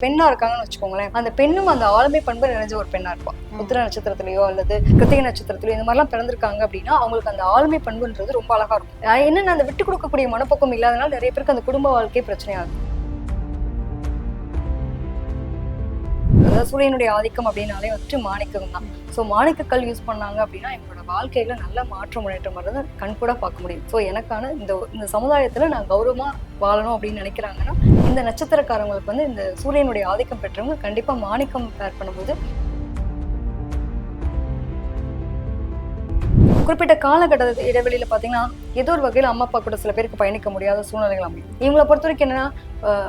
பெண்ணா இருக்காங்கன்னு வச்சுக்கோங்களேன் அந்த பெண்ணும் அந்த ஆளுமை பண்பு நிறைஞ்ச ஒரு பெண்ணா இருப்பான் உத்திர நட்சத்திரத்திலயோ அல்லது கிருத்திகை நட்சத்திரத்திலயோ இந்த மாதிரிலாம் பிறந்திருக்காங்க அப்படின்னா அவங்களுக்கு அந்த ஆளுமை பண்புன்றது ரொம்ப அழகா இருக்கும். என்னன்னா அந்த விட்டு கொடுக்கக்கூடிய மனப்பக்கம் இல்லாதனால நிறைய பேருக்கு அந்த குடும்ப வாழ்க்கை பிரச்சனையாகும் அதாவது சூரியனுடைய ஆதிக்கம் அப்படின்னாலே வந்துட்டு மாணிக்கம் தான் ஸோ மாணிக்கக்கல் யூஸ் பண்ணாங்க அப்படின்னா எங்களோட வாழ்க்கையில நல்ல மாற்றம் முன்னேற்றம் வர்றதை கண்கூட பார்க்க முடியும். ஸோ எனக்கான இந்த இந்த சமுதாயத்துல நான் கௌரவமா வாழணும் அப்படின்னு நினைக்கிறாங்கன்னா இந்த நட்சத்திரக்காரங்களுக்கு வந்து இந்த சூரியனுடைய ஆதிக்கம் பெற்றவங்க கண்டிப்பா மாணிக்கம் பேர் பண்ணும்போது குறிப்பிட்ட காலகட்ட இடைவெளியில பாத்தீங்கன்னா ஏதோ ஒரு வகையில அம்மா அப்பா கூட சில பேருக்கு பயணிக்க முடியாத சூழ்நிலைகள் அமையும். இவங்களை பொறுத்த வரைக்கும் என்னன்னா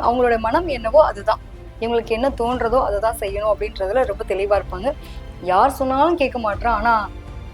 அவங்களோட மனம் என்னவோ அதுதான். இவங்களுக்கு என்ன தோன்றதோ அதை தான் செய்யணும் அப்படின்றதுல ரொம்ப தெளிவா இருப்பாங்க. யார் சொன்னாலும் கேட்க மாட்டான் ஆனா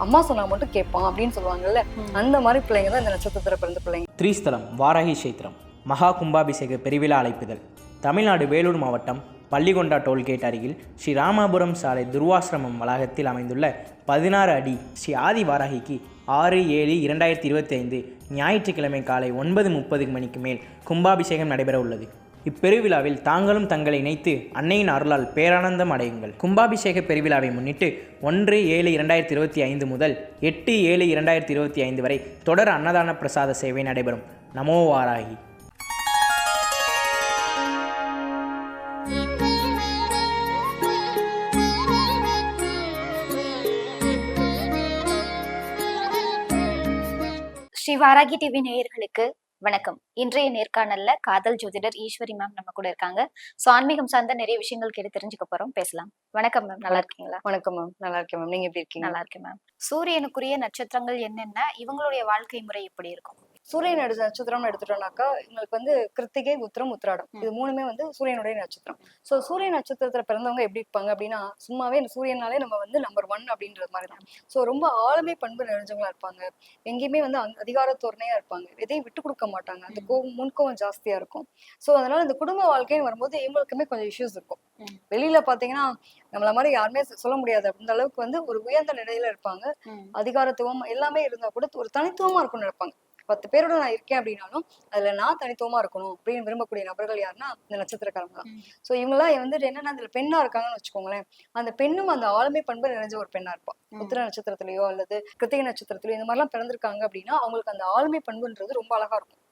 அம்மா சொன்னா மட்டும் கேட்பான் அப்படின்னு சொல்லுவாங்கல்ல. அந்த மாதிரி பிள்ளைங்க தான் இந்த நட்சத்திரத்துல பிறந்த பிள்ளைங்க. த்ரீஸ்தலம் வாராகி கஷேத்திரம் மகா கும்பாபிஷேக பெருவிழா அழைப்புதல். தமிழ்நாடு வேலூர் மாவட்டம் பள்ளிகொண்டா டோல்கேட் அருகில் ஸ்ரீ ராமாபுரம் சாலை துர்வாசிரமம் வளாகத்தில் அமைந்துள்ள பதினாறு அடி ஸ்ரீ ஆதி வாராகிக்கு ஆறு ஏழு இரண்டாயிரத்தி இருபத்தி ஐந்து ஞாயிற்றுக்கிழமை காலை ஒன்பது முப்பது மணிக்கு மேல் கும்பாபிஷேகம் நடைபெற உள்ளது இப்பெருவிழாவில் தாங்களும் தங்களை இணைத்து அன்னையின் அருளால் பேரானந்தம் அடையுங்கள். கும்பாபிஷேக பெருவிழாவை முன்னிட்டு ஒன்று ஏழு இரண்டாயிரத்தி இருபத்தி ஐந்து முதல் எட்டு ஏழு இரண்டாயிரத்தி இருபத்தி ஐந்து வரை தொடர் அன்னதான பிரசாத சேவை நடைபெறும். நமோ வாராகி. ஸ்ரீ வாராகி டிவி நேயர்களுக்கு வணக்கம். இன்றைய நேர்காணல்ல காதல் ஜோதிடர் ஈஸ்வரி மேம் நம்ம கூட இருக்காங்க. ஸோ ஆன்மீகம் சார்ந்த நிறைய விஷயங்கள் கேட்டு தெரிஞ்சுக்க போறோம். பேசலாம். வணக்கம் மேம் நல்லா இருக்கீங்களா? வணக்கம் மேம் நல்லா இருக்கேன் மேம் நீங்க எப்படி இருக்கீங்க? நல்லா இருக்கேன் மேம் சூரியனுக்குரிய நட்சத்திரங்கள் என்னென்ன? இவங்களுடைய வாழ்க்கை முறை எப்படி இருக்கும்? சூரியன் எடுத்த நட்சத்திரம்னு எடுத்துட்டோம்னாக்கா எங்களுக்கு வந்து கிருத்திகை உத்திரம் உத்திராடம். இது மூணுமே வந்து சூரியனுடைய நட்சத்திரம். ஸோ சூரிய நட்சத்திரத்துல பிறந்தவங்க எப்படி இருப்பாங்க அப்படின்னா சும்மாவே இந்த சூரியனாலே நம்ம வந்து நம்பர் ஒன் அப்படின்றது மாதிரி தான். ஸோ ரொம்ப ஆளுமை பண்பு நிறைஞ்சவங்களா இருப்பாங்க. எங்கேயுமே வந்து அங்க- அதிகாரத்தோரணையா இருப்பாங்க. எதையும் விட்டு கொடுக்க மாட்டாங்க. அந்த கோவம் முன்கோவம் ஜாஸ்தியா இருக்கும். ஸோ அதனால இந்த குடும்ப வாழ்க்கைன்னு வரும்போது இவங்களுக்குமே கொஞ்சம் இஷ்யூஸ் இருக்கும். வெளியில பாத்தீங்கன்னா நம்மள மாதிரி யாருமே சொ- சொல்ல முடியாது. அந்த அளவுக்கு வந்து ஒரு உயர்ந்த நிலையில இருப்பாங்க. அதிகாரத்துவம் எல்லாமே இருந்தா கூட ஒரு தனித்துவமா இருக்கும்னு நினைப்பாங்க. பத்து பேரோட நான் இருக்கேன் அப்படின்னாலும் அதுல நான் தனித்துவமா இருக்கணும் அப்படின்னு விரும்பக்கூடிய நபர்கள் யாருன்னா இந்த நட்சத்திரக்காரங்க தான். ம். சோ இவங்கெல்லாம் வந்துட்டு என்னன்னா அதுல பெண்ணா இருக்காங்கன்னு வச்சுக்கோங்களேன். அந்த பெண்ணும் அந்த ஆளுமை பண்பு நிறைஞ்ச ஒரு பெண்ணா இருப்பா. ம். உத்திர நட்சத்திரத்திலயோ அல்லது கிருத்திகை நட்சத்திரத்திலயோ இந்த மாதிரிலாம் பிறந்திருக்காங்க அப்படின்னா அவங்களுக்கு அந்த ஆளுமை பண்புன்றது ரொம்ப அழகா இருக்கும்.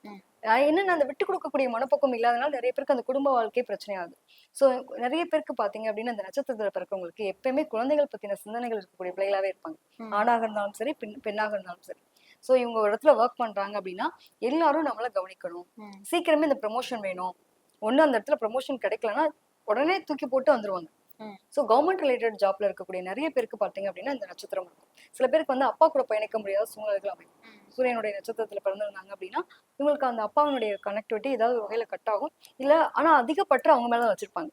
என்னன்னா அந்த விட்டு கொடுக்கக்கூடிய மனப்பக்கம் இல்லாதனால நிறைய பேருக்கு அந்த குடும்ப வாழ்க்கை பிரச்சனையாகுது சோ நிறைய பேருக்கு பாத்தீங்க அப்படின்னா அந்த நட்சத்திரத்துல பிறக்கவங்களுக்கு எப்பயுமே குழந்தைகள் பத்தின சிந்தனைகள் இருக்கக்கூடிய பிள்ளைகளாவே இருப்பாங்க. ஆணாக இருந்தாலும் சரி பெண் பெண்ணாக இருந்தாலும் சரி. சோ இவங்க ஒரு இடத்துல ஒர்க் பண்றாங்க அப்படின்னா எல்லாரும் நம்மள கவனிக்கணும். சீக்கிரமே இந்த ப்ரமோஷன் வேணும். ஒண்ணு அந்த இடத்துல ப்ரமோஷன் கிடைக்கலன்னா உடனே தூக்கி போட்டு வந்துருவாங்க. ஸோ கவர்மெண்ட் ரிலேட்டட் ஜாப்ல இருக்கக்கூடிய நிறைய பேருக்கு பார்த்தீங்க அப்படின்னா இந்த நட்சத்திரம் இருக்கும். சில பேருக்கு வந்து அப்பா கூட பயணிக்க முடியாத சூழ்நிலைகள் அமையும். சூரியனுடைய நட்சத்திரத்துல பிறந்திருந்தாங்க அப்படின்னா இவங்களுக்கு அந்த அப்பாவினுடைய கனெக்டிவிட்டி ஏதாவது வகையில கட் ஆகும். இல்ல ஆனா அதிகப்பற்று அவங்க மேல தான் வச்சிருப்பாங்க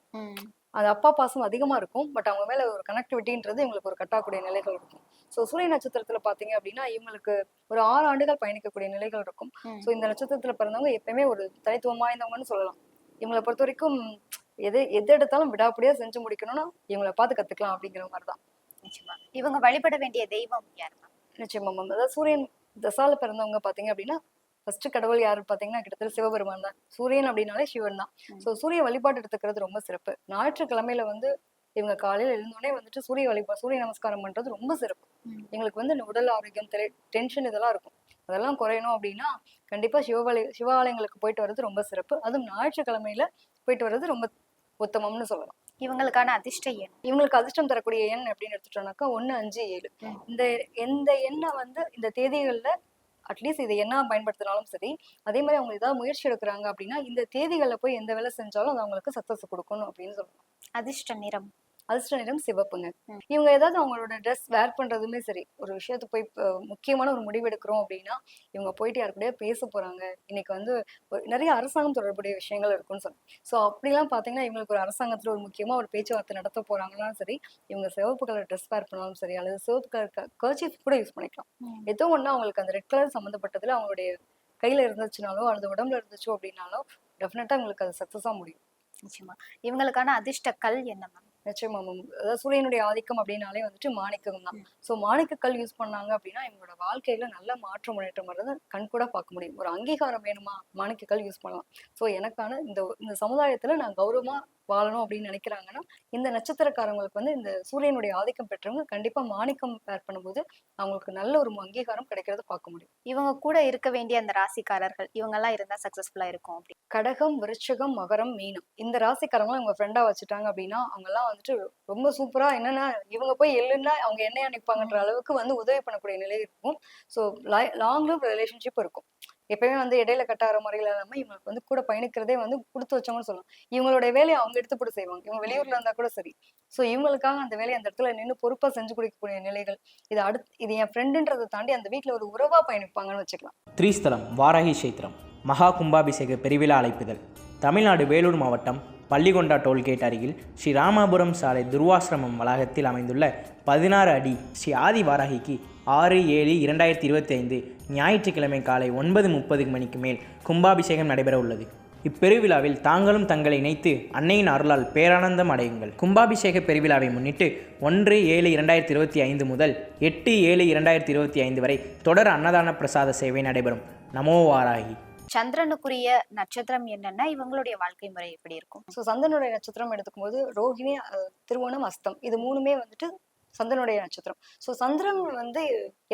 ம். அந்த அப்பா பாசம் அதிகமா இருக்கும். பட் அவங்க மேல ஒரு கனெக்டிவிட்டின்றது இவங்களுக்கு ஒரு கட்டாக்கூடிய நிலைகள் இருக்கும். ஸோ சூரிய நட்சத்திரத்துல பாத்தீங்க அப்படின்னா இவங்களுக்கு ஒரு ஆறு ஆண்டுகள் பயணிக்கக்கூடிய நிலைகள் இருக்கும். ஸோ இந்த நட்சத்திரத்துல பிறந்தவங்க எப்பயுமே ஒரு தனித்துவம் வாய்ந்தவங்கன்னு சொல்லலாம். இவங்களை பொறுத்த வரைக்கும் எது எது எடுத்தாலும் விடாப்படியா செஞ்சு முடிக்கணும்னா இவங்களை பார்த்து கத்துக்கலாம் அப்படிங்கிற மாதிரி தான் நிச்சயமா. இவங்க வழிபட வேண்டிய தெய்வம் யார்? நிச்சயமா மேம் அதாவது சூரியன் தசால பிறந்தவங்க பாத்தீங்க அப்படின்னா ஃபர்ஸ்ட் கடவுள் யாரு பாத்தீங்கன்னா கிட்டத்தட்ட சிவபெருமான் தான். சூரியன் அப்படின்னாலே சிவன் தான். ஸோ சூரிய வழிபாடு எடுத்துக்கிறது ரொம்ப சிறப்பு. ஞாயிற்றுக்கிழமையில வந்து இவங்க காலையில எழுந்தோடனே வந்துட்டு சூரிய வழிபா சூரிய நமஸ்காரம் பண்றது ரொம்ப சிறப்பு. எங்களுக்கு வந்து இந்த உடல் ஆரோக்கியம் டென்ஷன் இதெல்லாம் இருக்கும். அதெல்லாம் குறையணும் அப்படின்னா கண்டிப்பா சிவபாலய சிவாலயங்களுக்கு போயிட்டு வர்றது ரொம்ப சிறப்பு. அதுவும் ஞாயிற்றுக்கிழமையில போயிட்டு வர்றது ரொம்ப உத்தமம்னு சொல்லலாம். இவங்களுக்கான அதிர்ஷ்ட எண்? இவங்களுக்கு அதிர்ஷ்டம் தரக்கூடிய எண் அப்படின்னு எடுத்துட்டோம்னாக்கா ஒண்ணு அஞ்சு ஏழு. இந்த எந்த எண்ணை வந்து இந்த தேதிகள்ல அட்லீஸ்ட் இதை என்ன பயன்படுத்தினாலும் சரி அதே மாதிரி அவங்க ஏதாவது முயற்சி எடுக்கிறாங்க அப்படின்னா இந்த தேதிகளில் போய் எந்த வேலை செஞ்சாலும் அது அவங்களுக்கு சக்ஸஸ் கொடுக்கணும் அப்படின்னு சொல்லணும் அதிர்ஷ்ட நிறம். அதிர்ஷ்ட நிறம் சிவப்புங்க. இவங்க ஏதாவது அவங்களோட ட்ரெஸ் வேர் பண்றதுமே சரி. ஒரு விஷயத்த போய் முக்கியமான ஒரு முடிவு எடுக்கிறோம் அப்படின்னா இவங்க போயிட்டு யாரு கூடயா பேச போறாங்க. இன்னைக்கு வந்து நிறைய அரசாங்கம் தொடர்புடைய விஷயங்கள் இருக்கும்னு சொல்லலாம் ஸோ அப்படிலாம் பாத்தீங்கன்னா இவங்களுக்கு ஒரு அரசாங்கத்துல ஒரு முக்கியமா ஒரு பேச்சுவார்த்தை நடத்த போறாங்கன்னாலும் சரி இவங்க சிவப்பு கலர் ட்ரெஸ் வேர் பண்ணாலும் சரி அல்லது சிவப்பு கலர் கர்ச்சீஃப் கூட யூஸ் பண்ணிக்கலாம். ஏதோ ஒண்ணு அவங்களுக்கு அந்த ரெட் கலர் சம்மந்தப்பட்டதுல அவங்களுடைய கையில இருந்துச்சுனாலோ அல்லது உடம்புல இருந்துச்சோ அப்படின்னாலோ டெஃபினட்டா உங்களுக்கு அது சக்சஸா முடியும். நிச்சயமா. இவங்களுக்கான அதிர்ஷ்ட கல் என்ன மேம் நிச்சயமா மேம் அதாவது சூரியனுடைய ஆதிக்கம் அப்படின்னாலே வந்துட்டு மாணிக்கம் தான். ஸோ மாணிக்கக்கல் யூஸ் பண்ணாங்க அப்படின்னா இவங்களோட வாழ்க்கையில நல்ல மாற்றம் முன்னேற்றம் வர்றதை கண்கூட பார்க்க முடியும். ஒரு அங்கீகாரம் வேணுமா? மாணிக்கக்கல் யூஸ் பண்ணலாம். ஸோ எனக்கான இந்த இந்த சமுதாயத்துல நான் கௌரவமா வாழணும் அப்படின்னு நினைக்கிறாங்கன்னா இந்த நட்சத்திரக்காரங்களுக்கு வந்து இந்த சூரியனுடைய ஆதிக்கம் பெற்றவங்க கண்டிப்பா மாணிக்கம் பேர் பண்ணும்போது அவங்களுக்கு நல்ல ஒரு அங்கீகாரம் கிடைக்கிறத பார்க்க முடியும். இவங்க கூட இருக்க வேண்டிய அந்த ராசிக்காரர்கள் இவங்க எல்லாம் இருந்தா சக்சஸ்ஃபுல்லா இருக்கும் அப்படி. கடகம் விருச்சிகம் மகரம் மீனம். இந்த ராசிக்காரங்களும் அவங்க ஃப்ரெண்டா வச்சுட்டாங்க அப்படின்னா அவங்க எல்லாம் வந்துட்டு ரொம்ப சூப்பரா என்னன்னா இவங்க போய் எள்ளுன்னா அவங்க என்னையா நிற்பாங்கன்ற அளவுக்கு வந்து உதவி பண்ணக்கூடிய நிலை இருக்கும். ஸோ லாங் லிவ் ரிலேஷன்ஷிப் இருக்கும். எப்பயுமே வந்து இடையில கட்டாகிற முறையில் இல்லாமல் இவங்களுக்கு வந்து கூட பயணிக்கிறதே வந்து கொடுத்து வச்சவங்கன்னு சொல்லலாம். இவங்களுடைய வேலையை அவங்க எடுத்து போட்டு செய்வாங்க. இவங்க வெளியூர்ல இருந்தா கூட சரி. ஸோ இவங்களுக்காக அந்த வேலையை அந்த இடத்துல நின்று பொறுப்பா செஞ்சு கொடுக்கக்கூடிய நிலைகள் இது அடுத்து இது என் ஃப்ரெண்டுன்றதை தாண்டி அந்த வீட்டில் ஒரு உறவா பயணிப்பாங்கன்னு வச்சுக்கலாம். த்ரீஸ்தலம் வாராகி கஷேத்திரம் மகா கும்பாபிஷேக பெருவிழா அழைப்புதல் தமிழ்நாடு வேலூர் மாவட்டம் பள்ளிகொண்டா டோல்கேட் அருகில் ஸ்ரீ ராமாபுரம் சாலை துர்வாசிரமம் வளாகத்தில் அமைந்துள்ள பதினாறு அடி ஸ்ரீ ஆதி வாராகிக்கு ஆறு ஏழு இரண்டாயிரத்தி இருபத்தி ஐந்து ஞாயிற்றுக்கிழமை காலை ஒன்பது முப்பது மணிக்கு மேல் கும்பாபிஷேகம் நடைபெற உள்ளது. இப்பெருவிழாவில் தாங்களும் தங்களை இணைத்து அன்னையின் அருளால் பேரானந்தம் அடையுங்கள். கும்பாபிஷேக பெருவிழாவை முன்னிட்டு ஒன்று ஏழு இரண்டாயிரத்தி இருபத்தி ஐந்து முதல் எட்டு ஏழு இரண்டாயிரத்தி இருபத்தி ஐந்து வரை தொடர் அன்னதான பிரசாத சேவை நடைபெறும். நமோ வாராகி. சந்திரனுக்குரிய நட்சத்திரம் என்னன்னா இவங்களுடைய வாழ்க்கை முறை எப்படி இருக்கும்? ஸோ சந்தனுடைய நட்சத்திரம் எடுக்கும்போது ரோஹிணி அஹ், திருவோணம் அஸ்தம். இது மூணுமே வந்துட்டு சந்தனுடைய நட்சத்திரம். ஸோ சந்திரன் வந்து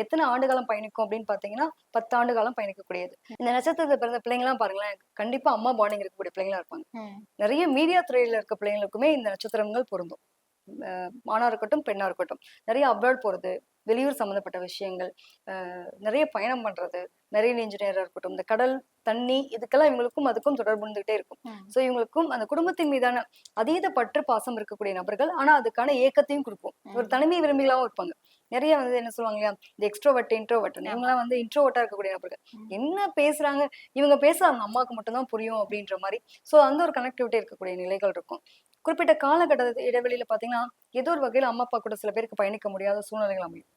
எத்தனை ஆண்டு காலம் பயணிக்கும் அப்படின்னு பார்த்தீங்கன்னா பத்து ஆண்டு காலம் பயணிக்கக்கூடியது இந்த நட்சத்திரத்தில் பிறந்த பிள்ளைங்களாம் பாருங்களேன் கண்டிப்பா அம்மா பாண்டிங் இருக்கக்கூடிய பிள்ளைங்களா இருப்பாங்க. நிறைய மீடியா துறையில இருக்க பிள்ளைங்களுக்குமே இந்த நட்சத்திரங்கள் பொருந்தும். அஹ் ஆணா இருக்கட்டும் பெண்ணா இருக்கட்டும். நிறைய அப்ராட் போறது வெளியூர் சம்மந்தப்பட்ட விஷயங்கள் நிறைய பயணம் பண்றது நிறைய இன்ஜினியரா இருக்கட்டும் இந்த கடல் தண்ணி இதுக்கெல்லாம் இவங்களுக்கும் அதுக்கும் தொடர்பு இருந்துகிட்டே இருக்கும். ஸோ இவங்களுக்கும் அந்த குடும்பத்தின் மீதான அதீத பற்று பாசம் இருக்கக்கூடிய நபர்கள் ஆனா அதுக்கான ஏக்கத்தையும் கொடுக்கும். ஒரு தனிமை விரும்பிகளாவும் இருப்பாங்க. நிறைய வந்து என்ன சொல்லுவாங்க இல்லையா இந்த எக்ஸ்ட்ரோவர்ட் இன்ட்ரோவர்ட் இவங்கலாம் வந்து இன்ட்ரோவர்ட்டா இருக்கக்கூடிய நபர்கள். என்ன பேசுறாங்க இவங்க பேச அவங்க அம்மாவுக்கு மட்டும்தான் புரியும் அப்படின்ற மாதிரி. ஸோ அந்த ஒரு கனெக்டிவிட்டி இருக்கக்கூடிய நிலைகள் இருக்கும். குறிப்பிட்ட காலகட்ட இடைவெளியில பாத்தீங்கன்னா ஏதோ ஒரு வகையில அம்மா அப்பா கூட சில பேருக்கு பயணிக்க முடியாத சூழ்நிலைகள் அமையும்.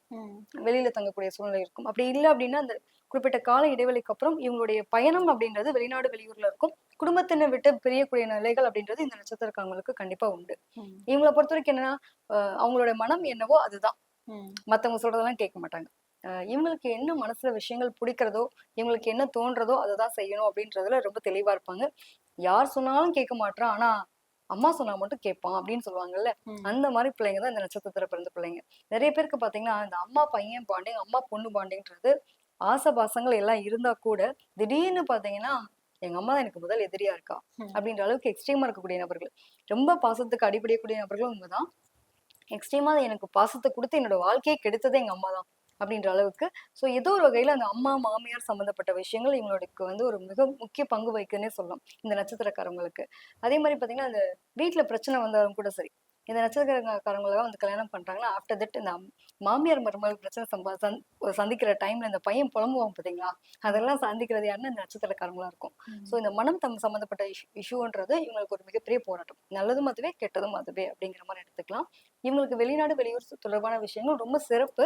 வெளியில தங்கக்கூடிய சூழ்நிலை இருக்கும். அப்படி இல்லை அப்படின்னா அந்த குறிப்பிட்ட கால இடைவெளிக்கு அப்புறம் இவங்களுடைய பயணம் அப்படின்றது வெளிநாடு வெளியூர்ல இருக்கும். குடும்பத்தினை விட்டு பிரியக்கூடிய நிலைகள் அப்படின்றது இந்த நட்சத்திரக்காரங்களுக்கு கண்டிப்பா உண்டு. இவங்களை பொறுத்த வரைக்கும் என்னன்னா அவங்களோட மனம் என்னவோ அதுதான். மத்தவங்க சொல்றதெல்லாம் கேட்க மாட்டாங்க. இவங்களுக்கு என்ன மனசுல விஷயங்கள் பிடிக்கிறதோ இவங்களுக்கு என்ன தோன்றதோ அதை தான் செய்யணும் அப்படின்றதுல ரொம்ப தெளிவா இருப்பாங்க. யார் சொன்னாலும் கேட்க மாட்டான் ஆனா அம்மா சொன்னா மட்டும் கேட்பான் அப்படின்னு சொல்லுவாங்கல்ல. அந்த மாதிரி பிள்ளைங்க தான் இந்த நட்சத்திரத்துல பிறந்த பிள்ளைங்க. நிறைய பேருக்கு பாத்தீங்கன்னா இந்த அம்மா பையன் பாண்டிங் அம்மா பொண்ணு பாண்டிங்கிறது ஆசை பாசங்கள் எல்லாம் இருந்தா கூட திடீர்னு பாத்தீங்கன்னா எங்க அம்மா தான் எனக்கு முதல் எதிரியா இருக்கா. அப்படின்ற அளவுக்கு எக்ஸ்ட்ரீமா இருக்கக்கூடிய நபர்கள். ரொம்ப பாசத்துக்கு அடிபடியக்கூடிய நபர்களும் உண்மைதான் எக்ஸ்ட்ரீமா எனக்கு பாசத்தை கொடுத்து என்னோட வாழ்க்கையை கெடுத்ததே எங்க அம்மா தான். அப்படின்ற அளவுக்கு. ஸோ ஏதோ ஒரு வகையில அந்த அம்மா மாமியார் சம்மந்தப்பட்ட விஷயங்கள் இவங்களுக்கு வந்து ஒரு மிக முக்கிய பங்கு வகிக்குதுன்னே சொல்லலாம் இந்த நட்சத்திரக்காரங்களுக்கு. அதே மாதிரி பாத்தீங்கன்னா அந்த வீட்டில் பிரச்சனை வந்தாலும் கூட சரி இந்த நட்சத்திரக்காரங்களாக வந்து கல்யாணம் பண்றாங்கன்னா ஆஃப்டர் தட் இந்த மாமியார் மருமகள் பிரச்சனை சம்பா சந் சந்திக்கிற டைம்ல இந்த பையன் புலம்புவாங்க பாத்தீங்களா? அதெல்லாம் சந்திக்கிறது யாருன்னா இந்த நட்சத்திரக்காரங்களா இருக்கும். ஸோ இந்த மனம் தம் சம்பந்தப்பட்ட இஷ்யூ இஷ்யூன்றது இவங்களுக்கு ஒரு மிகப்பெரிய போராட்டம். நல்லதும் அதுவே கெட்டதும் அதுவே அப்படிங்கிற மாதிரி எடுத்துக்கலாம். இவங்களுக்கு வெளிநாடு வெளியூர் தொடர்பான விஷயங்கள் ரொம்ப சிறப்பு.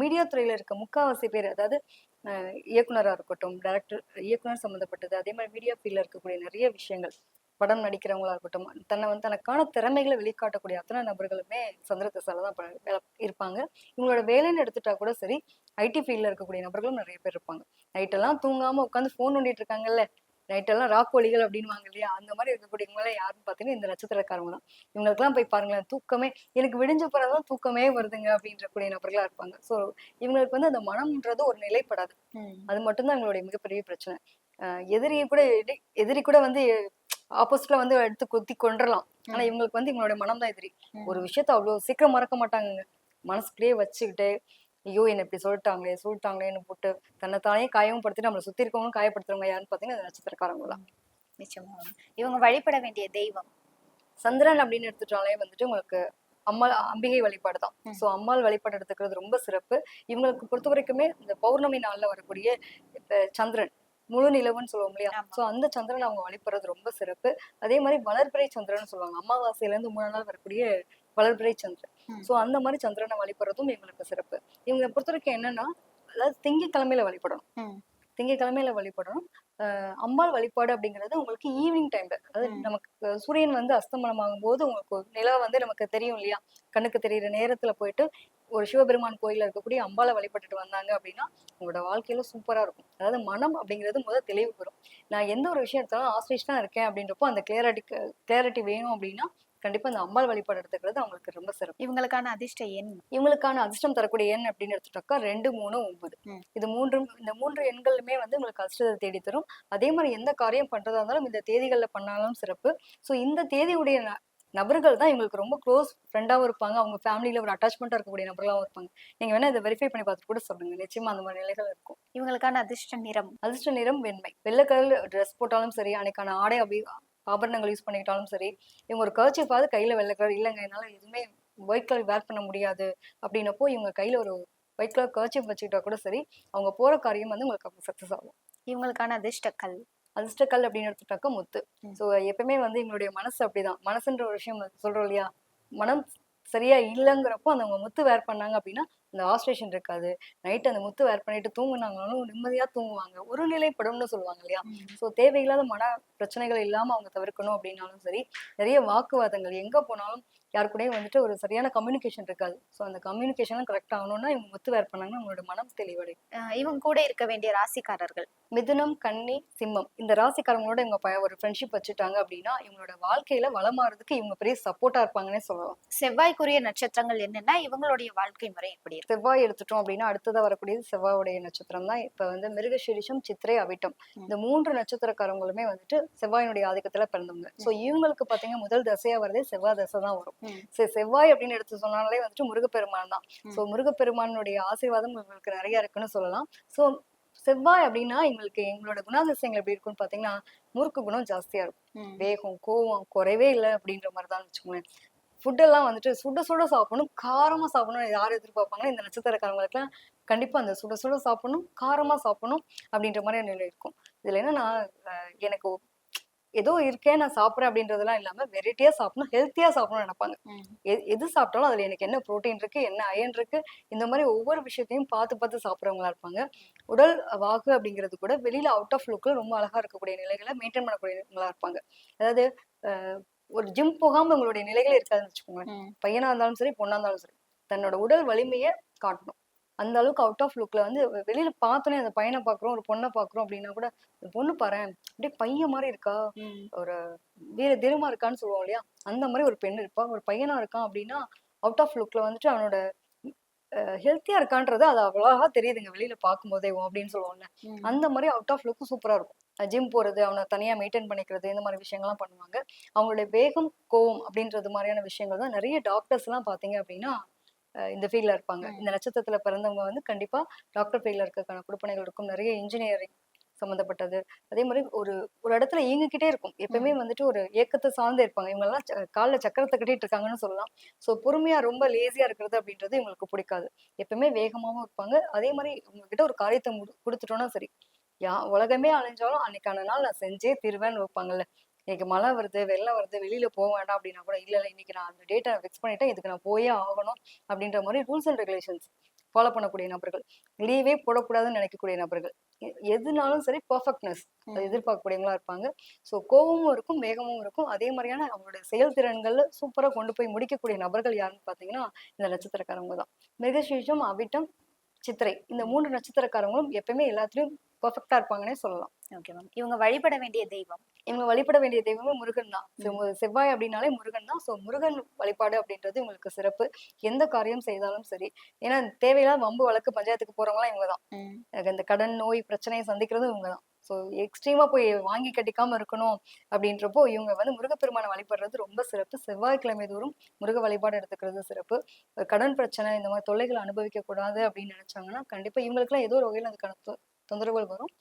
மீடியா துறையில இருக்க முக்காவாசி பேர் அதாவது அஹ், இயக்குனரா இருக்கட்டும் டைரக்டர் இயக்குனர் சம்பந்தப்பட்டது அதே மாதிரி மீடியா ஃபீல்ட்ல இருக்கக்கூடிய நிறைய விஷயங்கள். படம் நடிக்கிறவங்களா இருக்கட்டும் தன்னை வந்து தனக்கான திறமைகளை வெளிக்காட்டக்கூடிய அத்தனை நபர்களுமே சந்திர திசால தான் இருப்பாங்க. இவங்களோட வேலைன்னு எடுத்துட்டா கூட சரி ஐடி ஃபீல்ட்ல இருக்கக்கூடிய நபர்களும் நிறைய பேர் இருப்பாங்க. நைட்டெல்லாம் தூங்காம உட்காந்து ஃபோன் நோண்டிட்டு இருக்காங்கல்ல நைட்டெல்லாம் ராக் ஒலிகள் அப்படின்வாங்க இல்லையா அந்த மாதிரி இருக்கக்கூடியவங்கள யாருன்னு பார்த்தீங்கன்னா இந்த நட்சத்திரக்காரங்க தான். இவங்களுக்குலாம் போய் பாருங்களேன் தூக்கமே எனக்கு விடிஞ்ச பிறகுதான் தூக்கமே வருதுங்க அப்படின்ற கூடிய நபர்களா இருப்பாங்க. ஸோ இவங்களுக்கு வந்து அந்த மனம்ன்றது ஒரு நிலைப்படாது. அது மட்டும்தான் இவங்களுடைய மிகப்பெரிய பிரச்சனை. எதிரியை கூட எதி- எதிரி கூட வந்து ஆப்போசிட்ல வந்து எடுத்து கொத்தி கொன்றலாம். ஆனா இவங்களுக்கு வந்து இவங்களுடைய மனம் தான் எதிரி ஒரு விஷயத்த அவ்வளவு சீக்கிரம் மறக்க மாட்டாங்கங்க. மனசுக்குள்ளேயே வச்சுக்கிட்டு ஐயோ என்ன இப்படி சொல்லிட்டாங்களே சொல்லிட்டாங்களேன்னு போட்டு தன்னைத்தானே காயமும் படுத்தி நம்மளை சுத்தி இருக்கவங்களும் காயப்படுத்துறவங்க யாருன்னு பாத்தீங்கன்னா நட்சத்திரக்காரங்க தான் நிச்சயமா. இவங்க வழிபட வேண்டிய தெய்வம். சந்திரன் அப்படின்னு எடுத்துட்டாலே வந்துட்டு உங்களுக்கு அம்மா அம்பிகை வழிபாடு தான். ஸோ அம்மாள் வழிபாடு எடுத்துக்கிறது ரொம்ப சிறப்பு. இவங்களுக்கு பொறுத்த வரைக்குமே இந்த பௌர்ணமி நாள்ல வரக்கூடிய இப்ப சந்திரன் முழு நிலவுன்னு சொல்லுவோம் இல்லையா. ஸோ அந்த சந்திரன் அவங்க வழிபடுறது ரொம்ப சிறப்பு அதே மாதிரி வளர்பிறை சந்திரன் சொல்லுவாங்க அமாவாசையில இருந்து மூணு நாள் வரக்கூடிய வளர்பிறை சந்திரன். ஸோ அந்த மாதிரி சந்திரனை வழிபடுறதும் இவங்களுக்கு சிறப்பு இவங்க பொறுத்த வரைக்கும் என்னன்னா அதாவது திங்கட்கிழமையில வழிபடணும். திங்கக்கிழமையில வழிபடணும். அம்பாள் வழிபாடு அப்படிங்கிறது உங்களுக்கு ஈவினிங் டைம்ல அதாவது. நமக்கு சூரியன் வந்து அஸ்தமனமாகும் போது உங்களுக்கு நிலா வந்து நமக்கு தெரியும் இல்லையா? கண்ணுக்கு தெரியிற நேரத்துல போயிட்டு ஒரு சிவபெருமான் கோயில்ல இருக்கக்கூடிய அம்பாளை வழிபட்டுட்டு வந்தாங்க அப்படின்னா உங்களோட வாழ்க்கையில சூப்பரா இருக்கும். அதாவது மனம் அப்படிங்கிறது முதல் தெளிவு பெறும். நான் எந்த ஒரு விஷயத்தாலும் ஆஸ்ட்ரேஷனா இருக்கேன் அப்படின்றப்போ அந்த கிளியாரிட்டி கிளியாரிட்டி வேணும் அப்படின்னா கண்டிப்பா அந்த அம்பாள் வழிபாடு எடுத்துக்கிறது அவங்களுக்கு ரொம்ப சிறப்பு. இவங்களுக்கான அதிர்ஷ்ட எண்? இவங்களுக்கான அதிர்ஷ்டம் தரக்கூடிய எண் அப்படின்னு எடுத்துட்டாக்கா ரெண்டு மூணு ஒன்பது. இது மூன்று இந்த மூன்று எண்களுமே வந்து உங்களுக்கு அதிர்ஷ்டத்தை தேடி தரும் அதே மாதிரி எந்த காரியம் பண்றதா இருந்தாலும் இந்த தேதிகள்ல பண்ணாலும் சிறப்பு. ஸோ இந்த தேதியுடைய நபர்கள் தான் இவங்களுக்கு ரொம்ப க்ளோஸ் ஃப்ரெண்டாகவும் இருப்பாங்க. அவங்க ஃபேமிலியில ஒரு அட்டாச்மெண்ட்டாக இருக்கக்கூடிய நபர்களாகவும் இருப்பாங்க. நீங்க வேணா இதை வெரிஃபை பண்ணி பார்த்துட்டு கூட சொல்லுங்க. நிச்சயமா அந்த மாதிரி நிலைகள் இருக்கும். இவங்களுக்கான அதிர்ஷ்ட நிறம்? அதிர்ஷ்ட நிறம் வெண்மை. வெள்ளை கலர் ட்ரெஸ் போட்டாலும் சரி அன்னைக்கான ஆடை அப்படி ஆபரணங்கள் யூஸ் பண்ணிக்கிட்டாலும் சரி இவங்க ஒரு கர்ச்சிப்பாவது கையில வெள்ளை கலர் இல்லைங்க என்னால எதுவுமே ஒயிட் கலர் வேர் பண்ண முடியாது. அப்படின்னப்போ இவங்க கையில ஒரு ஒயிட் கலர் கர்ச்சிப் வச்சுக்கிட்டா கூட சரி அவங்க போற காரியம் வந்து உங்களுக்கு சக்சஸ் ஆகும். இவங்களுக்கான அதிர்ஷ்ட கல் அதிர்ஷ்டக்கல் அப்படின்னு எடுத்துட்டாக்கா முத்து. ஸோ எப்பவுமே வந்து எங்களுடைய மனசு அப்படிதான். மனசுன்ற ஒரு விஷயம் சொல்றோம் இல்லையா? மனம் சரியா இல்லைங்கிறப்போ அந்த அவங்க முத்து வேர் பண்ணாங்க அப்படின்னா அந்த ஆஸ்ட்ரேஷன் இருக்காது. நைட் அந்த முத்து வேர் பண்ணிட்டு தூங்குனாங்கனாலும் நிம்மதியா தூங்குவாங்க. ஒரு நிலைப்படும்னு சொல்லுவாங்க இல்லையா? ஸோ தேவையில்லாத மன பிரச்சனைகள் இல்லாம அவங்க தவிர்க்கணும் அப்படின்னாலும் சரி நிறைய வாக்குவாதங்கள் எங்க போனாலும் யாரு கூடயும் வந்துட்டு ஒரு சரியான கம்யூனிகேஷன் இருக்காது. ஸோ அந்த கம்யூனிகேஷனும் கரெக்ட் ஆகணும்னா இவங்க முத்து வேர் பண்ணாங்கன்னா அவங்களோட மனம் தெளிவடையும். இவங்க கூட இருக்க வேண்டிய ராசிக்காரர்கள். மிதுனம் கன்னி சிம்மம். இந்த ராசிக்காரங்களோட இவங்க ஒரு ஃப்ரெண்ட்ஷிப் வச்சுட்டாங்க அப்படின்னா இவங்களோட வாழ்க்கையில வளமாறதுக்கு இவங்க பெரிய சப்போர்ட்டா இருப்பாங்கன்னே சொல்லலாம். செவ்வாய்க்குரிய நட்சத்திரங்கள் என்னன்னா இவங்களுடைய வாழ்க்கை முறை எப்படி செவ்வாய் எடுத்துட்டோம் அப்படின்னா அடுத்ததா வரக்கூடியது செவ்வாயுடைய நட்சத்திரம் தான். இப்ப வந்து மிருகசீரிஷம் சித்திரை அவிட்டம். இந்த மூன்று நட்சத்திரக்காரங்களுமே வந்துட்டு செவ்வாயினுடைய ஆதிக்கத்துல பிறந்தவங்க. சோ இவங்களுக்கு பாத்தீங்கன்னா முதல் தசையா வரதே செவ்வாய் தசை தான் வரும். சரி செவ்வாய் அப்படின்னு எடுத்து சொன்னாலே வந்துட்டு முருகப்பெருமான் தான். சோ முருகப்பெருமானுடைய ஆசீர்வாதம் உங்களுக்கு நிறைய இருக்குன்னு சொல்லலாம். சோ செவ்வாய் அப்படின்னா எங்களுக்கு எங்களோட குணாதிசயங்கள் எப்படி இருக்கும்னு பாத்தீங்கன்னா முறுக்கு குணம் ஜாஸ்தியா இருக்கும். வேகம் கோவம் குறைவே இல்லை அப்படின்ற மாதிரி தான் வச்சுக்கோங்களேன். ஃபுட்டெல்லாம் வந்துட்டு சுட சுட சாப்பிடணும் காரமா சாப்பிடணும் யார் எதிர்பார்ப்பாங்கன்னா இந்த நட்சத்திரக்காரங்களுக்குலாம் கண்டிப்பா அந்த சுட சுட சாப்பிடணும் காரமா சாப்பிடணும் அப்படின்ற மாதிரி நிலை இருக்கும். இதுல என்னன்னா எனக்கு ஏதோ இருக்கேன் நான் சாப்பிட்றேன் அப்படின்றதெல்லாம் இல்லாம வெரைட்டியா சாப்பிடணும் ஹெல்த்தியா சாப்பிடணும்னு நினைப்பாங்க. எது சாப்பிட்டாலும் அதுல எனக்கு என்ன புரோட்டீன் இருக்கு என்ன அயன் இருக்கு இந்த மாதிரி ஒவ்வொரு விஷயத்தையும் பார்த்து பார்த்து சாப்பிட்றவங்களா இருப்பாங்க. உடல் வாகு அப்படிங்கிறது கூட வெளியில அவுட் ஆஃப் லுக்ல ரொம்ப அழகா இருக்கக்கூடிய நிலைகளை மெயின்டைன் பண்ணக்கூடியவங்களா இருப்பாங்க. அதாவது ஒரு ஜிம் போகாம உங்களுடைய நிலைகளே இருக்காதுன்னு வச்சுக்கோங்களேன். பையனா இருந்தாலும் சரி பொண்ணா இருந்தாலும் சரி தன்னோட உடல் வலிமையை காட்டணும். அந்த அளவுக்கு அவுட் ஆஃப் லுக்ல வந்து வெளியில பார்த்தோன்னே அந்த பையனை பாக்குறோம் ஒரு பொண்ணை பாக்குறோம் அப்படின்னா கூட இந்த பொண்ணு பாரேன் அப்படியே பையன் மாதிரி இருக்கா? ஒரு வீர தீரமா இருக்கான்னு சொல்லுவோம் இல்லையா? அந்த மாதிரி ஒரு பெண் இருப்பா. ஒரு பையனா இருக்கான் அப்படின்னா அவுட் ஆஃப் லுக்ல வந்துட்டு அவனோட ஹெல்த்தியா இருக்கான்றது அது அவ்வளவா தெரியுதுங்க. வெளியில பார்க்கும்போதே அப்படின்னு சொல்லுவோம்ல. அந்த மாதிரி அவுட் ஆஃப் லுக்கு சூப்பரா இருக்கும். ஜிம் போறது அவனை தனியா மெயின்டைன் பண்ணிக்கிறது இந்த மாதிரி விஷயங்கள்லாம் பண்ணுவாங்க. அவங்களுடைய வேகம் கோவம் அப்படின்றது மாதிரியான விஷயங்கள் தான் நிறைய டாக்டர்ஸ் எல்லாம் பாத்தீங்க அப்படின்னா இந்த ஃபீல்ட்ல இருப்பாங்க. இந்த நட்சத்திரத்துல பிறந்தவங்க வந்து கண்டிப்பா டாக்டர் ஃபீல்ட்ல இருக்கிறதுக்கான கொடுப்பனைகள் இருக்கும். நிறைய இன்ஜினியரிங் சம்மந்தப்பட்டது அதே மாதிரி ஒரு ஒரு இடத்துல இயங்கிக்கிட்டே இருக்கும். எப்பவுமே வந்துட்டு ஒரு ஏக்கத்தை சார்ந்து இருப்பாங்க. இவங்க எல்லாம் ச- கால்ல சக்கரத்தை கட்டிட்டு இருக்காங்கன்னு சொல்லலாம். சோ பொறுமையா ரொம்ப லேசியா இருக்கிறது அப்படின்றது இவங்களுக்கு பிடிக்காது. எப்பவுமே வேகமாவும் இருப்பாங்க. அதே மாதிரி உங்ககிட்ட ஒரு காரியத்தை கொடுத்துட்டோம்னா சரி. யா உலகமே அழிஞ்சாலும் அன்னைக்கான நாள் நான் செஞ்சே தீருவேன்னு வைப்பாங்கல்ல. இன்னைக்கு மழை வருது வெள்ளம் வருது வெளியில போக வேண்டாம் அப்படின்னா கூட இல்ல இல்ல இன்னைக்கு நான் அந்த டேட்டை ஃபிக்ஸ் பண்ணிட்டேன் இதுக்கு நான் போயே ஆகணும் அப்படின்ற மாதிரி ரூல்ஸ் அண்ட் ரெகுலேஷன்ஸ் ஃபாலோ பண்ணக்கூடிய நபர்கள். லீவே போடக்கூடாதுன்னு நினைக்கக்கூடிய நபர்கள். எதுனாலும் சரி பர்ஃபெக்ட்னஸ் அது எதிர்பார்க்கக்கூடியவங்களா இருப்பாங்க. ஸோ கோபமும் இருக்கும் வேகமும் இருக்கும். அதே மாதிரியான அவங்களுடைய செயல்திறன்கள்ல சூப்பரா கொண்டு போய் முடிக்கக்கூடிய நபர்கள் யாருன்னு பாத்தீங்கன்னா இந்த நட்சத்திரக்காரங்க தான். மிருகசீஷம் அவிட்டம் சித்திரை இந்த மூன்று நட்சத்திரக்காரங்களும் எப்பவுமே எல்லாத்துலயும் பர்ஃபெக்டா இருப்பாங்கன்னே சொல்லலாம். Okay ma'am. இவங்க வழிபட வேண்டிய தெய்வம்? இவங்க வழிபட வேண்டிய தெய்வமே முருகன் தான். செவ்வ- செவ்வாய் அப்படின்னாலே முருகன் தான். ஸோ முருகன் வழிபாடு அப்படின்றது உங்களுக்கு சிறப்பு. எந்த காரியம் செய்தாலும் சரி. ஏன்னா தேவையில்லாத வம்பு வழக்கு பஞ்சாயத்துக்கு போறவங்களாம் இவங்க தான். இந்த கடன் நோய் பிரச்சனையை சந்திக்கிறதும் இவங்க தான். ஸோ எக்ஸ்ட்ரீமா போய் வாங்கி கட்டிக்காம இருக்கணும் அப்படின்றப்போ இவங்க வந்து முருகப்பெருமானை வழிபடுறது ரொம்ப சிறப்பு. செவ்வாய்க்கிழமை தோறும் முருக வழிபாடு எடுத்துக்கிறது சிறப்பு. கடன் பிரச்சனை இந்த மாதிரி தொல்லைகளை அனுபவிக்க கூடாது அப்படின்னு நினைச்சாங்கன்னா கண்டிப்பா இவங்களுக்குலாம் ஏதோ ஒரு வகையில் அதுக்கான தொந்தரவுகள் வரும்.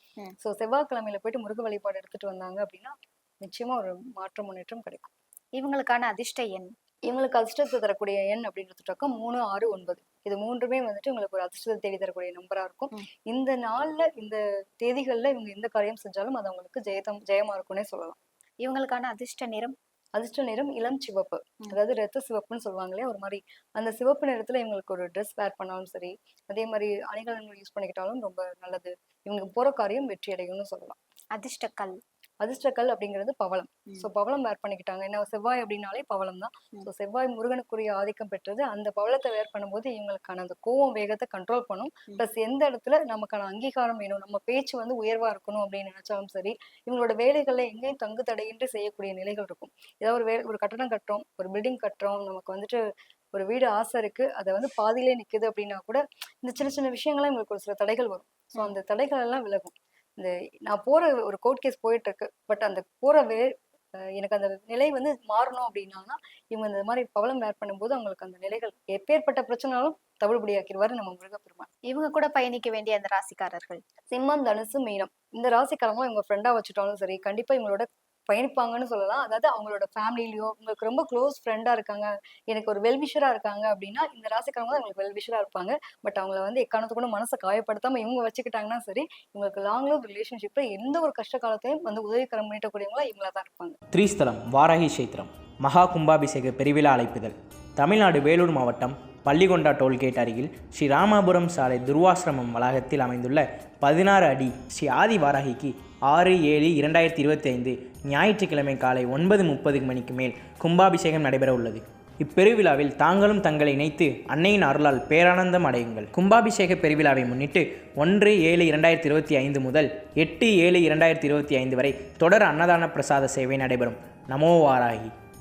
ஸோ செவ்வாய்க்கிழமையில போயிட்டு முருக வழிபாடு எடுத்துட்டு வந்தாங்க அப்படின்னா நிச்சயமா ஒரு மாற்றம் முன்னேற்றம் கிடைக்கும். இவங்களுக்கான அதிர்ஷ்ட எண்? இவங்களுக்கு அதிர்ஷ்டத்தை தரக்கூடிய எண் அப்படின்றதுக்காக மூணு ஆறு ஒன்பது. இது மூன்றுமே வந்துட்டு உங்களுக்கு ஒரு அதிர்ஷ்டத்தை தேடி தரக்கூடிய நம்பரா இருக்கும். இந்த நாள்ல இந்த தேதிகள்ல இவங்க எந்த காரியம் செஞ்சாலும் அது அவங்களுக்கு ஜெயதம் ஜெயமா இருக்கும்னே சொல்லலாம். இவங்களுக்கான அதிர்ஷ்ட நிறம்? அதிர்ஷ்ட நிறம் இளம் சிவப்பு. அதாவது ரத்த சிவப்புன்னு சொல்லுவாங்க இல்லையா ஒரு மாதிரி அந்த சிவப்பு நிறத்துல இவங்களுக்கு ஒரு ட்ரெஸ் வேர் பண்ணாலும் சரி அதே மாதிரி அணிகலன்கள் யூஸ் பண்ணிக்கிட்டாலும் ரொம்ப நல்லது. இவங்க போற காரியம் வெற்றி அடையும்னு சொல்லலாம். அதிர்ஷ்ட கல் அதிர்ஷ்டக்கல் அப்படிங்கிறது பவளம். ஸோ பவளம் வேர் பண்ணிக்கிட்டாங்க. என்ன செவ்வாய் அப்படின்னாலே பவளம் தான். ஸோ செவ்வாய் முருகனுக்குரிய ஆதிக்கம் பெற்றது அந்த பவளத்தை வேர் பண்ணும்போது இவங்களுக்கான அந்த கோவம் வேகத்தை கண்ட்ரோல் பண்ணும். ப்ளஸ் எந்த இடத்துல நமக்கான அங்கீகாரம் வேணும்? நம்ம பேச்சு வந்து உயர்வா இருக்கணும் அப்படின்னு நினைச்சாலும் சரி இவங்களோட வேலைகள்ல எங்கேயும் தங்கு தடையின்றி செய்யக்கூடிய நிலைகள் இருக்கும். ஏதாவது ஒரு வே ஒரு கட்டடம் கட்டுறோம் ஒரு பில்டிங் கட்டுறோம் நமக்கு வந்துட்டு ஒரு வீடு ஆசை இருக்கு அதை வந்து பாதியிலே நிக்குது அப்படின்னா கூட இந்த சின்ன சின்ன விஷயங்கள்லாம் இவங்களுக்கு ஒரு சில தடைகள் வரும். ஸோ அந்த தடைகள் எல்லாம் விலகும். இந்த நான் போற ஒரு கோர்ட் கேஸ் போயிட்டு இருக்கு பட் அந்த வே அஹ் எனக்கு அந்த நிலை வந்து மாறணும் அப்படின்னா இவங்க இந்த மாதிரி பவளம் வேர் பண்ணும்போது அவங்களுக்கு அந்த நிலைகள் எப்பேற்பட்ட பிரச்சனாலும் தவிடுபடியாக்கிடுவாரு நம்ம முருகப்பெருமான். இவங்க கூட பயணிக்க வேண்டிய அந்த ராசிக்காரர்கள்? சிம்மம் தனுசு மீனம். இந்த ராசிக்காரங்களும் இவங்க ஃப்ரெண்டா வச்சுட்டாலும் சரி கண்டிப்பா இவங்களோட பயணிப்பாங்கன்னு சொல்லலாம். அதாவது அவங்களோட ஃபேமிலிலயோ உங்களுக்கு ரொம்ப க்ளோஸ் ஃப்ரெண்டா இருக்காங்க எனக்கு ஒரு வெல்விஷரா இருக்காங்க அப்படின்னா இந்த ராசிக்காரங்க தான் உங்களுக்கு வெல்விஷரா இருப்பாங்க. பட் அவங்கள வந்து எக்காரணத்து கூட மனசை காயப்படுத்தாம இவங்க வச்சுக்கிட்டாங்கன்னா சரி இவங்களுக்கு லாங் லவ் ரிலேஷன்ஷிப்ல எந்த ஒரு கஷ்ட காலத்தையும் வந்து உதவிக்கரம் பண்ணிட்டக்கூடியவங்களா இவங்களா தான் இருப்பாங்க. த்ரீஸ்தலம் வாராகி கஷேத்திரம் மகா கும்பாபிஷேக பெருவிழா அழைப்புதல் தமிழ்நாடு வேலூர் மாவட்டம் பள்ளிகொண்டா டோல்கேட் அருகில் ஸ்ரீ ராமாபுரம் சாலை துர்வாசிரமம் வளாகத்தில் அமைந்துள்ள பதினாறு அடி ஸ்ரீ ஆதி வாராகிக்கு ஆறு ஏழு இரண்டாயிரத்தி இருபத்தி ஐந்து ஞாயிற்றுக்கிழமை காலை ஒன்பது முப்பது மணிக்கு மேல் கும்பாபிஷேகம் நடைபெற உள்ளது. இப்பெருவிழாவில் தாங்களும் தங்களை இணைத்து அன்னையின் அருளால் பேரானந்தம் அடையுங்கள். கும்பாபிஷேக பெருவிழாவை முன்னிட்டு ஒன்று ஏழு இரண்டாயிரத்தி இருபத்தி ஐந்து முதல் எட்டு ஏழு இரண்டாயிரத்தி இருபத்தி ஐந்து வரை தொடர் அன்னதான பிரசாத சேவை நடைபெறும். நமோ வாராகி.